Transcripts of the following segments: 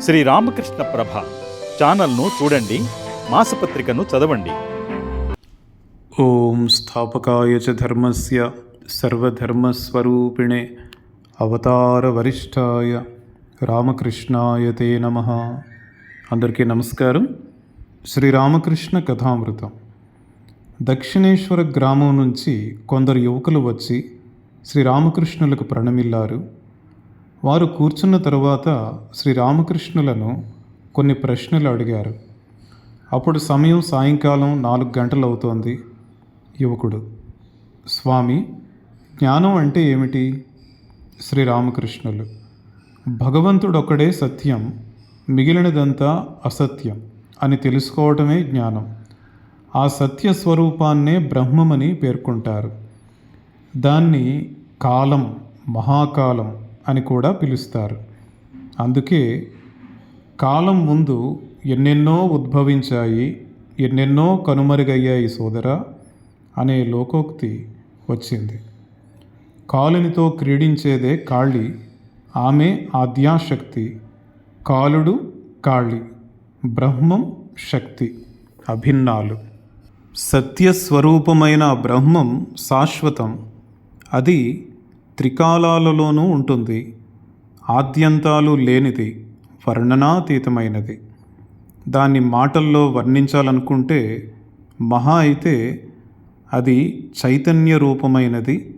శ్రీ రామకృష్ణ ప్రభ ఛానల్ను చూడండి మాసపత్రికను చదవండి. ఓం స్థాపకాయ చ ధర్మస్య సర్వధర్మస్వరూపిణే అవతారవరిష్టాయ రామకృష్ణాయ తే నమ. అందరికీ నమస్కారం. శ్రీరామకృష్ణ కథామృతం. దక్షిణేశ్వర గ్రామం నుంచి కొందరు యువకులు వచ్చి శ్రీరామకృష్ణులకు ప్రణమిల్లారు. వారు కూర్చున్న తరువాత శ్రీరామకృష్ణులను కొన్ని ప్రశ్నలు అడిగారు. అప్పుడు సమయం సాయంకాలం నాలుగు గంటలు అవుతోంది యువకుడు. స్వామి జ్ఞానం అంటే ఏమిటి? శ్రీరామకృష్ణులు. భగవంతుడొక్కడే సత్యం మిగిలినదంతా అసత్యం అని తెలుసుకోవటమే జ్ఞానం. ఆ సత్య స్వరూపాన్నే బ్రహ్మమని పేర్కొంటారు. దాన్ని కాలం మహాకాలం అని కూడా పిలుస్తారు. అందుకే కాలం ముందు ఎన్నెన్నో ఉద్భవించాయి ఎన్నెన్నో కనుమరుగయ్యాయి సోదర అనే లోకోక్తి వచ్చింది. కాలునితో క్రీడించేదే కాళి ఆమె ఆద్యాశక్తి కాలుడు కాళి బ్రహ్మం శక్తి అభిన్నాలు. సత్యస్వరూపమైన బ్రహ్మం శాశ్వతం అది త్రికాలాలలోనూ ఉంటుంది. ఆద్యంతాలు లేనిది వర్ణనాతీతమైనది. దాన్ని మాటల్లో వర్ణించాలనుకుంటే మహా అయితే అది చైతన్య రూపమైనది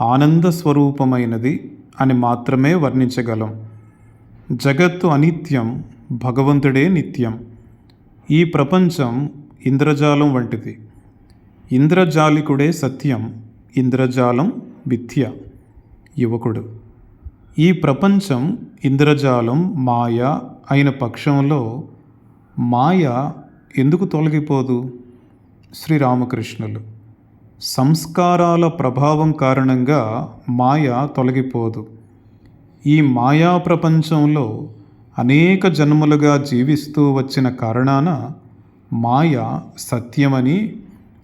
ఆనంద స్వరూపమైనది అని మాత్రమే వర్ణించగలం. జగత్తు అనిత్యం భగవంతుడే నిత్యం. ఈ ప్రపంచం ఇంద్రజాలం వంటిది. ఇంద్రజాలికుడే సత్యం ఇంద్రజాలం మిథ్య. యువకుడు. ఈ ప్రపంచం ఇంద్రజాలం మాయ అయిన పక్షంలో మాయ ఎందుకు తొలగిపోదు? శ్రీరామకృష్ణులు. సంస్కారాల ప్రభావం కారణంగా మాయ తొలగిపోదు. ఈ మాయా ప్రపంచంలో అనేక జన్మలుగా జీవిస్తూ వచ్చిన కారణాన మాయ సత్యమని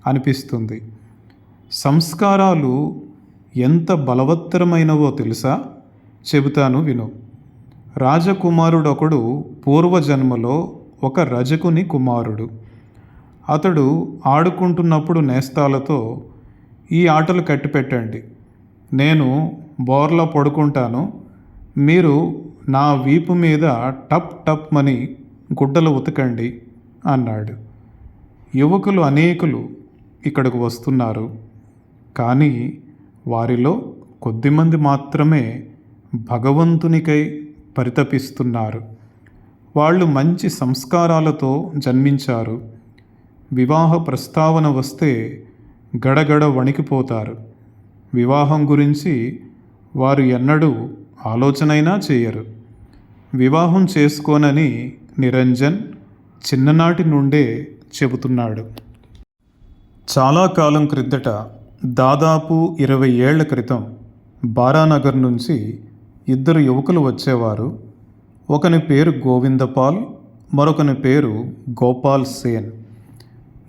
అనిపిస్తుంది. సంస్కారాలు ఎంత బలవత్తరమైనవో తెలుసా? చెబుతాను విను. రాజకుమారుడొకడు పూర్వజన్మలో ఒక రజకుని కుమారుడు. అతడు ఆడుకుంటున్నప్పుడు నేస్తాలతో ఈ ఆటలు కట్టిపెట్టండి. నేను బోర్లా పడుకుంటాను. మీరు నా వీపు మీద టప్ టప్ మని గుడ్డలు ఉతకండి అన్నాడు. యువకులు అనేకులు ఇక్కడకు వస్తున్నారు. కానీ వారిలో కొద్దిమంది మాత్రమే భగవంతునికై పరితపిస్తున్నారు. వాళ్ళు మంచి సంస్కారాలతో జన్మించారు. వివాహ ప్రస్తావన వస్తే గడగడ వణికిపోతారు. వివాహం గురించి వారు ఎన్నడూ ఆలోచనైనా చేయరు. వివాహం చేసుకోనని నిరంజన్ చిన్ననాటి నుండే చెబుతున్నాడు. చాలా కాలం క్రిందట దాదాపు ఇరవై ఏళ్ళ క్రితం బారానగర్ నుంచి ఇద్దరు యువకులు వచ్చేవారు. ఒకని పేరు గోవిందపాల్ మరొకని పేరు గోపాల్ సేన్.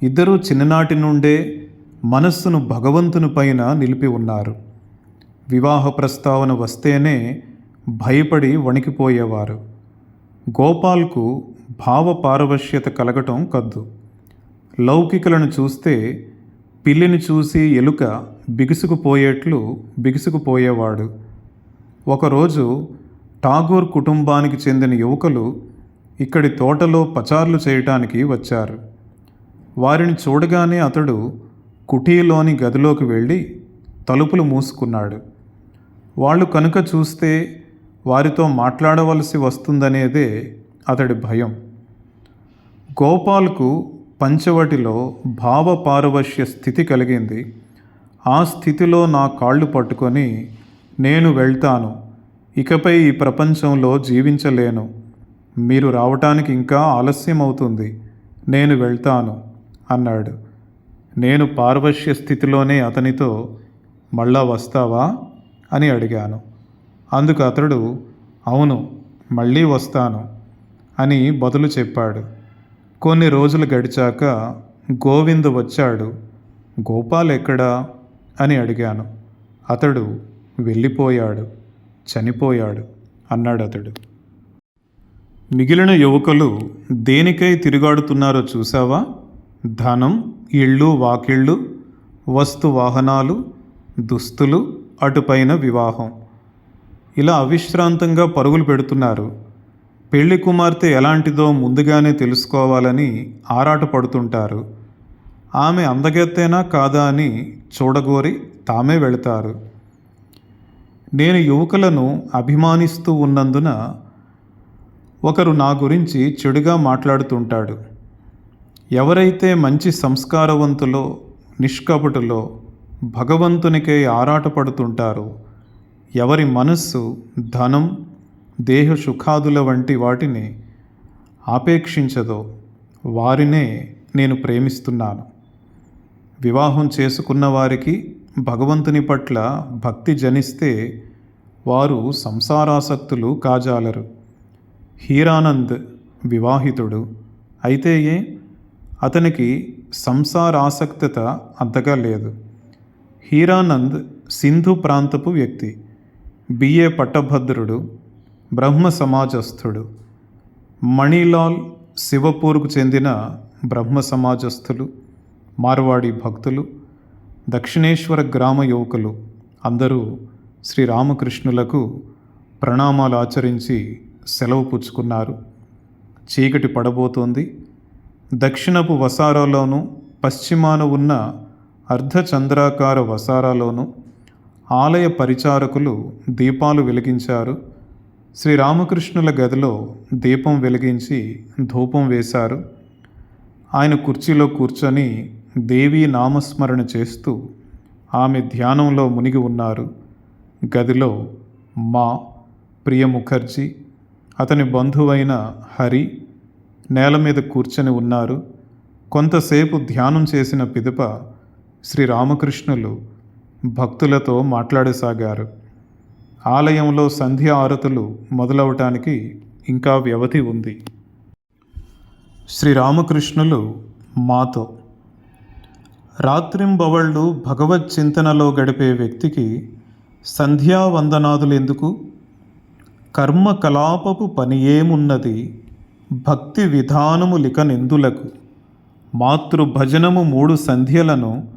ఇద్దరూ చిన్ననాటి నుండే మనస్సును భగవంతుని పైన నిలిపి ఉన్నారు. వివాహ ప్రస్తావన వస్తేనే భయపడి వణికిపోయేవారు. గోపాల్కు భావ పారవశ్యత కలగటం కద్దు. లౌకికలను చూస్తే పిల్లిని చూసి ఎలుక బిగుసుకుపోయేట్లు బిగుసుకుపోయేవాడు. ఒకరోజు ఠాగూర్ కుటుంబానికి చెందిన యువకులు ఇక్కడి తోటలో పచార్లు చేయటానికి వచ్చారు. వారిని చూడగానే అతడు కుటీలోని గదిలోకి వెళ్ళి తలుపులు మూసుకున్నాడు. వాళ్ళు కనుక చూస్తే వారితో మాట్లాడవలసి వస్తుందనేదే అతడి భయం. గోపాల్కు పంచవటిలో భావపారవశ్య స్థితి కలిగింది. ఆ స్థితిలో నా కాళ్ళు పట్టుకొని నేను వెళ్తాను. ఇకపై ఈ ప్రపంచంలో జీవించలేను. మీరు రావటానికి ఇంకా ఆలస్యం అవుతుంది నేను వెళ్తాను అన్నాడు. నేను పార్వశ్య స్థితిలోనే అతనితో మళ్ళా వస్తావా? అని అడిగాను. అందుకు అతడు అవును మళ్ళీ వస్తాను అని బదులు చెప్పాడు. కొన్ని రోజులు గడిచాక గోవింద్ వచ్చాడు. గోపాల్ ఎక్కడా? అని అడిగాను. అతడు వెళ్ళిపోయాడు చనిపోయాడు అన్నాడు అతడు. మిగిలిన యువకులు దేనికై తిరుగాడుతున్నారో చూసావా ధనం ఇళ్ళు వాకిళ్ళు వస్తు వాహనాలు దుస్తులు అటుపైన వివాహం. ఇలా అవిశ్రాంతంగా పరుగులు పెడుతున్నారు. పెళ్ళి కుమార్తె ఎలాంటిదో ముందుగానే తెలుసుకోవాలని ఆరాటపడుతుంటారు. ఆమె అందగెత్తేనా కాదా అని చూడగోరి తామే వెళతారు. నేను యువకులను అభిమానిస్తూ ఉన్నందున ఒకరు నా గురించి చెడుగా మాట్లాడుతుంటాడు. ఎవరైతే మంచి సంస్కారవంతులో నిష్కపటులో భగవంతునికే ఆరాటపడుతుంటారో ఎవరి మనస్సు ధనం దేహ సుఖాదుల వంటి వాటిని ఆపేక్షించదో వారినే నేను ప్రేమిస్తున్నాను. వివాహం చేసుకున్న వారికి భగవంతుని పట్ల భక్తి జనిస్తే వారు సంసారాసక్తులు కాజాలరు. హీరానంద్ వివాహితుడు. అయితే ఏ? అతనికి సంసారాసక్తత అంతగా లేదు. హీరానంద్ సింధు ప్రాంతపు వ్యక్తి. బిఏ పట్టభద్రుడు. బ్రహ్మ సమాజస్థుడు మణిలాల్ శివపూర్కు చెందిన బ్రహ్మ సమాజస్థులు మార్వాడి భక్తులు దక్షిణేశ్వర గ్రామ యువకులు అందరూ శ్రీరామకృష్ణులకు ప్రణామాలు ఆచరించి సెలవు పుచ్చుకున్నారు. చీకటి పడబోతోంది. దక్షిణపు వసారాలోనూ పశ్చిమాన ఉన్న అర్ధచంద్రాకార వసారాలోనూ ఆలయ పరిచారకులు దీపాలు వెలిగించారు. శ్రీరామకృష్ణుల గదిలో దీపం వెలిగించి ధూపం వేశారు. ఆయన కుర్చీలో కూర్చొని దేవీ నామస్మరణ చేస్తూ ఆమె ధ్యానంలో మునిగి ఉన్నారు. గదిలో మా ప్రియ ముఖర్జీ అతని బంధువైన హరి నేల మీద కూర్చొని ఉన్నారు. కొంతసేపు ధ్యానం చేసిన పిదప శ్రీరామకృష్ణులు భక్తులతో మాట్లాడసాగారు. ఆలయంలో సంధ్య ఆరతులు మొదలవటానికి ఇంకా వ్యవధి ఉంది. శ్రీరామకృష్ణులు మాతో. రాత్రింబవళ్ళు భగవత్ చింతనలో గడిపే వ్యక్తికి సంధ్యావందనాదులు ఎందుకు? కర్మ కలాపపు పని ఏమున్నది భక్తి విధానము లికనెందులకు మాతృభజనము మూడు సంధ్యలను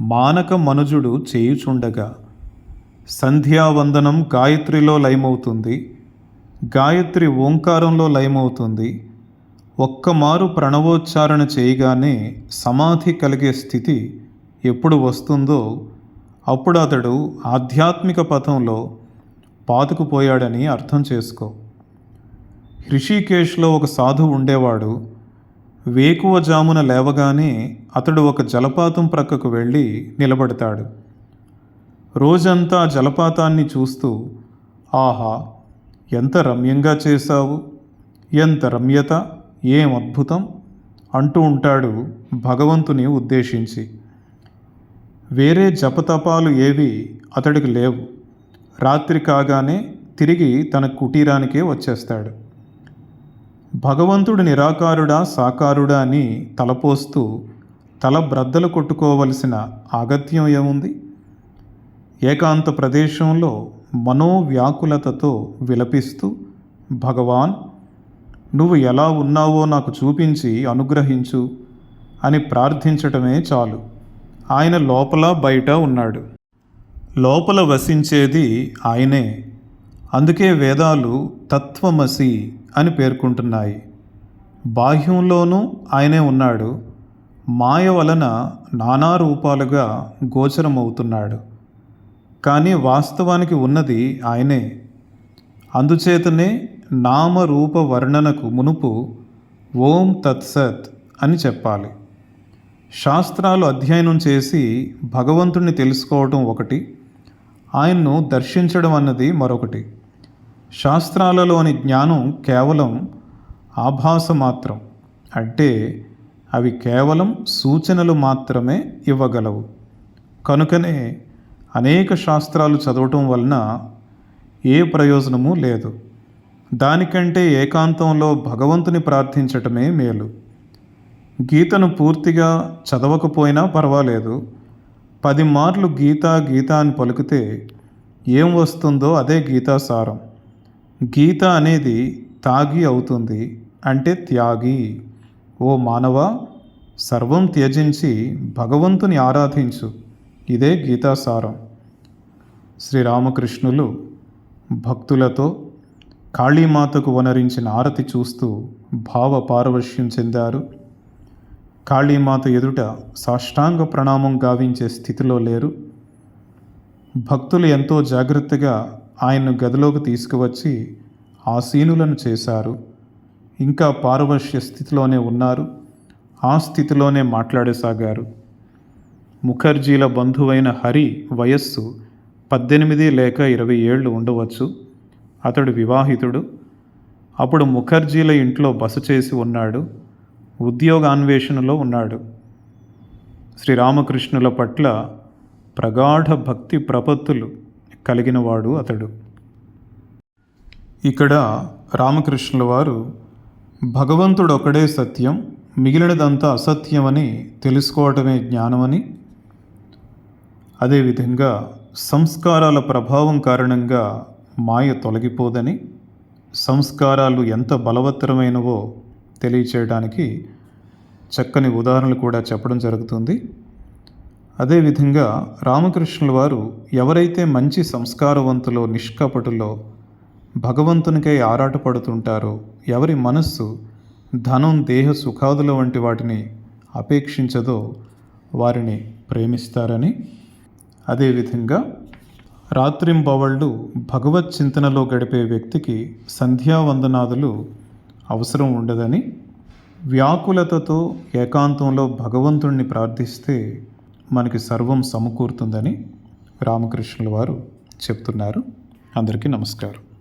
మానక మనుజుడు చేయుచుండగా సంధ్యావందనం గాయత్రిలో లయమవుతుంది. గాయత్రి ఓంకారంలో లయమవుతుంది. ఒక్కమారు ప్రణవోచ్చారణ చేయగానే సమాధి కలిగే స్థితి ఎప్పుడు వస్తుందో అప్పుడు అతడు ఆధ్యాత్మిక పథంలో పాతుకుపోయాడని అర్థం చేసుకో. హృషికేశ్లో ఒక సాధువు ఉండేవాడు. వేకువ జామున లేవగానే అతడు ఒక జలపాతం ప్రక్కకు వెళ్ళి నిలబడతాడు. రోజంతా జలపాతాన్ని చూస్తూ ఆహా ఎంత రమ్యంగా చేశావు? ఎంత రమ్యత? ఏం అద్భుతం? అంటూ ఉంటాడు భగవంతుని ఉద్దేశించి. వేరే జపతపాలు ఏవి అతడికి లేవు. రాత్రి కాగానే తిరిగి తన కుటీరానికే వచ్చేస్తాడు. భగవంతుడు నిరాకారుడా సాకారుడా అని తలపోస్తూ తల బ్రద్దలు కొట్టుకోవలసిన ఆగత్యం ఏముంది? ఏకాంత ప్రదేశంలో మనోవ్యాకులతతో విలపిస్తూ భగవాన్ నువ్వు ఎలా ఉన్నావో నాకు చూపించి అనుగ్రహించు అని ప్రార్థించటమే చాలు. ఆయన లోపల బయట ఉన్నాడు. లోపల వసించేది ఆయనే. అందుకే వేదాలు తత్వమసి అని పేర్కొంటున్నాయి. బాహ్యంలోనూ ఆయనే ఉన్నాడు. మాయ వలన నానా రూపాలుగా గోచరమవుతున్నాడు. కానీ వాస్తవానికి ఉన్నది ఆయనే. అందుచేతనే నామరూప వర్ణనకు మునుపు ఓం తత్సత్ అని చెప్పాలి. శాస్త్రాలు అధ్యయనం చేసి భగవంతుణ్ణి తెలుసుకోవటం ఒకటి ఆయన్ను దర్శించడం అన్నది మరొకటి. శాస్త్రాలలోని జ్ఞానం కేవలం ఆభాస మాత్రం అంటే అవి కేవలం సూచనలు మాత్రమే ఇవ్వగలవు. కనుకనే అనేక శాస్త్రాలు చదవటం వలన ఏ ప్రయోజనము లేదు. దానికంటే ఏకాంతంలో భగవంతుని ప్రార్థించటమే మేలు. గీతను పూర్తిగా చదవకపోయినా పర్వాలేదు. పది మార్లు గీత గీత అని పలికితే ఏం వస్తుందో అదే గీతా సారం. గీత అనేది తాగి అవుతుంది అంటే త్యాగి. ఓ మానవ సర్వం త్యజించి భగవంతుని ఆరాధించు. ఇదే గీతాసారం. శ్రీరామకృష్ణులు భక్తులతో కాళీమాతకు వనరించిన ఆరతి చూస్తూ భావ పారవశ్యం చెందారు. కాళీమాత ఎదుట సాష్టాంగ ప్రణామం గావించే స్థితిలో లేరు. భక్తులు ఎంతో జాగ్రత్తగా ఆయన్ను గదిలోకి తీసుకువచ్చి ఆసీనులను చేశారు. ఇంకా పారవశ్య స్థితిలోనే ఉన్నారు. ఆ స్థితిలోనే మాట్లాడసాగారు. ముఖర్జీల బంధువైన హరి వయస్సు పద్దెనిమిది లేక ఇరవై ఏళ్ళు ఉండవచ్చు. అతడు వివాహితుడు. అప్పుడు ముఖర్జీల ఇంట్లో బస చేసి ఉన్నాడు. ఉద్యోగాన్వేషణలో ఉన్నాడు. శ్రీరామకృష్ణుల పట్ల ప్రగాఢ భక్తి ప్రపత్తులు కలిగినవాడు అతడు. ఇక్కడ రామకృష్ణుల వారు భగవంతుడు ఒకడే సత్యం మిగిలినదంతా అసత్యమని తెలుసుకోవటమే జ్ఞానమని అదేవిధంగా సంస్కారాల ప్రభావం కారణంగా మాయ తొలగిపోదని సంస్కారాలు ఎంత బలవత్తరమైనవో తెలియచేయడానికి చక్కని ఉదాహరణలు కూడా చెప్పడం జరుగుతుంది. అదేవిధంగా రామకృష్ణుల వారు ఎవరైతే మంచి సంస్కారవంతులో నిష్కపటులో భగవంతునికై ఆరాటపడుతుంటారో ఎవరి మనస్సు ధనం దేహ సుఖాదుల వంటి వాటిని అపేక్షించదో వారిని ప్రేమిస్తారని అదేవిధంగా రాత్రింబవళ్ళు భగవత్ చింతనలో గడిపే వ్యక్తికి సంధ్యావందనాదులు అవసరం ఉండదని వ్యాకులతతో ఏకాంతంలో భగవంతుణ్ణి ప్రార్థిస్తే మనకి సర్వం సమకూరుతుందని రామకృష్ణుల వారు చెప్తున్నారు. అందరికీ నమస్కారం.